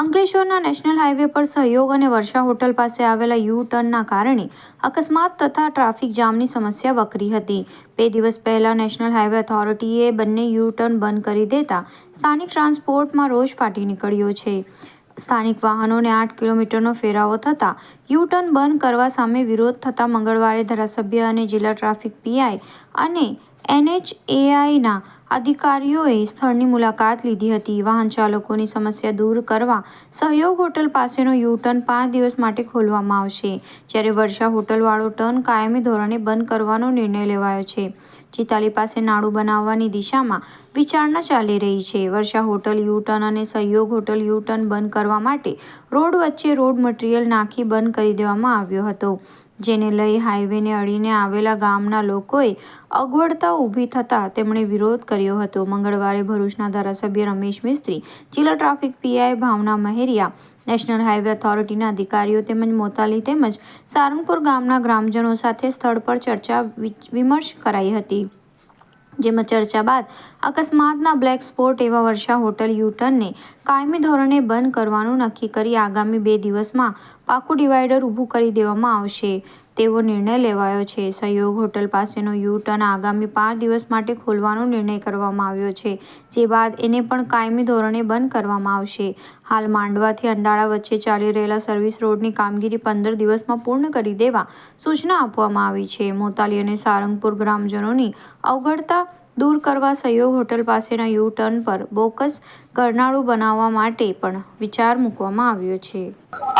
અંકલેશ્વરના national highway પર સહયોગ અને વર્ષા હોટલ પાસે આવેલા યુ ટર્નના કારણે અકસ્માત તથા ટ્રાફિક જામની સમસ્યા વકરી હતી. બે દિવસ પહેલા નેશનલ હાઈવે ઓથોરિટીએ બંને યુ ટર્ન બંધ કરી દેતા સ્થાનિક ટ્રાન્સપોર્ટમાં રોષ ફાટી નીકળ્યો છે. સ્થાનિક વાહનોને આઠ કિલોમીટરનો ફેરાવો થતાં યુ ટર્ન બંધ કરવા સામે વિરોધ થતાં મંગળવારે ધારાસભ્ય અને જિલ્લા ટ્રાફિક પીઆઈ અને એનએચએઆઈના અધિકારીઓએ સ્થળની મુલાકાત લીધી હતી. વાહન ચાલકોની સમસ્યા દૂર કરવા સહયોગ હોટલ પાસેનો યુ ટર્ન પાંચ દિવસ માટે ખોલવામાં આવશે. જ્યારે વર્ષા હોટલવાળો ટર્ન કાયમી ધોરણે બંધ કરવાનો નિર્ણય લેવાયો છે. ચિતાલી પાસે નાડું બનાવવાની દિશામાં વિચારણા ચાલી રહી છે. વર્ષા હોટલ યુ ટર્ન અને સહયોગ હોટલ યુ ટર્ન બંધ કરવા માટે રોડ વચ્ચે રોડ મટીરિયલ નાખી બંધ કરી દેવામાં આવ્યો હતો, જેને લઈ હાઈવેને અડીને આવેલા ગામના લોકોએ અગવડતા ઊભી થતાં તેમણે વિરોધ કર્યો. હતો. મંગળવારે ભરૂચના ધારાસભ્ય રમેશ મિસ્ત્રી જિલ્લા traffic PI Bhavna Mehriya, national highway ઓથોરિટીના અધિકારીઓ તેમજ મોતાલી તેમજ સારંગપુર ગામના ગ્રામજનો સાથે સ્થળ પર ચર્ચા વિમર્શ કરાઈ હતી. જેમાં ચર્ચા બાદ અકસ્માતના બ્લેક સ્પોટ એવા વર્ષા હોટલ યુટર્નને કાયમી ધોરણે બંધ કરવાનું નક્કી કરી આગામી બે દિવસમાં પાકું ડિવાઈડર ઊભું કરી દેવામાં આવશે. તેવો નિર્ણય લેવાયો છે. સહયોગ હોટલ પાસેનો યુ ટર્ન આગામી પાંચ દિવસ માટે ખોલવાનો નિર્ણય કરવામાં આવ્યો છે, જે બાદ એને પણ કાયમી ધોરણે બંધ કરવામાં આવશે. હાલ માંડવાથી અંડાળા વચ્ચે ચાલી રહેલા સર્વિસ રોડની કામગીરી પંદર દિવસમાં પૂર્ણ કરી દેવા સૂચના આપવામાં આવી છે. મોતાલી અને સારંગપુર ગ્રામજનોની અવગડતા દૂર કરવા સહયોગ હોટલ પાસેના યુ ટર્ન પર બોકસ કરનાળું બનાવવા માટે પણ વિચાર મૂકવામાં આવ્યો છે.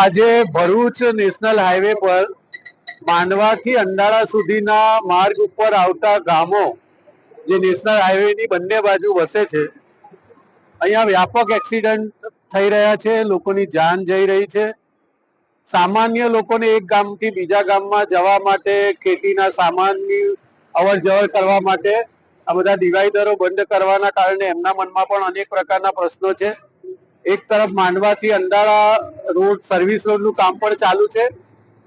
આજે ભરૂચ નેશનલ હાઈવે પર માંડવાથી અંડાળા સુધીના માર્ગ ઉપર આવતા ગામો, જે નેશનલ હાઈવેની બંને બાજુ વસે છે, અહીંયા વ્યાપક એક્સિડન્ટ થઈ રહ્યા છે, લોકોની જાન જઈ રહી છે. સામાન્ય લોકોને એક ગામથી બીજા ગામમાં જવા માટે ખેતીના સામાનની અવર જવર કરવા માટે આ બધા ડિવાઈડરો બંધ કરવાના કારણે એમના મનમાં પણ અનેક પ્રકારના પ્રશ્નો છે. એક તરફ માંડવાથી અંડાળા રોડ સર્વિસ રોડનું કામ પણ ચાલુ છે.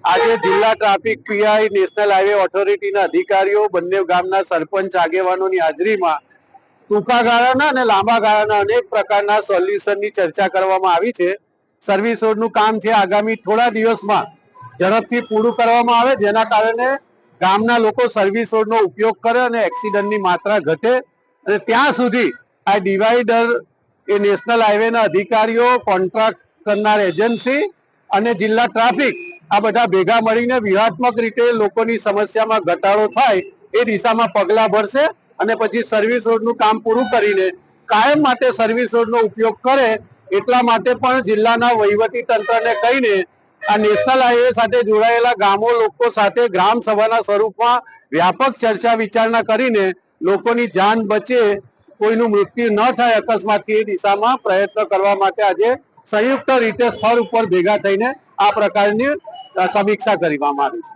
આજે જિલ્લા ટ્રાફિક પીઆઈ નેશનલ હાઈવે ઓથોરિટીના અધિકારીઓ બંને ગામના સરપંચ આગેવાનોની હાજરીમાં ટૂંકા ગાળાના અને લાંબા ગાળાના અનેક પ્રકારના સોલ્યુશનની ચર્ચા કરવામાં આવી છે. સર્વિસ રોડનું કામ છે આગામી થોડા દિવસમાં ઝડપથી પૂરું કરવામાં આવે, જેના કારણે ગામના લોકો સર્વિસ રોડનો ઉપયોગ કરે અને એક્સિડન્ટની માત્રા ઘટે. અને ત્યાં સુધી આ ડિવાઈડર એ નેશનલ હાઈવેના અધિકારીઓ કોન્ટ્રાક્ટ કરનાર એજન્સી અને જિલ્લા ટ્રાફિક આ બધા ભેગા મળીને વ્યૂહાત્મક રીતે લોકોની સમસ્યામાં ઘટાડો થાય એ દિશામાં પગલા ભરશે અને પછી સર્વિસ રોડનું કામ પૂરું કરીને કાયમ માટે સર્વિસ રોડનો ઉપયોગ કરે એટલા માટે પણ જિલ્લાના વહીવટી તંત્રને કહીને આ નેશનલ હાઈવે સાથે જોડાયેલા ગામો લોકો સાથે ગ્રામ સભાના સ્વરૂપમાં વ્યાપક ચર્ચા વિચારણા કરીને લોકોની જાન બચે કોઈનું મૃત્યુ ન થાય અકસ્માતથી એ દિશામાં પ્રયત્ન કરવા માટે આજે સંયુક્ત રીતે સ્થળ ઉપર ભેગા થઈને આ પ્રકારની સમીક્ષા કરવામાં આવી છે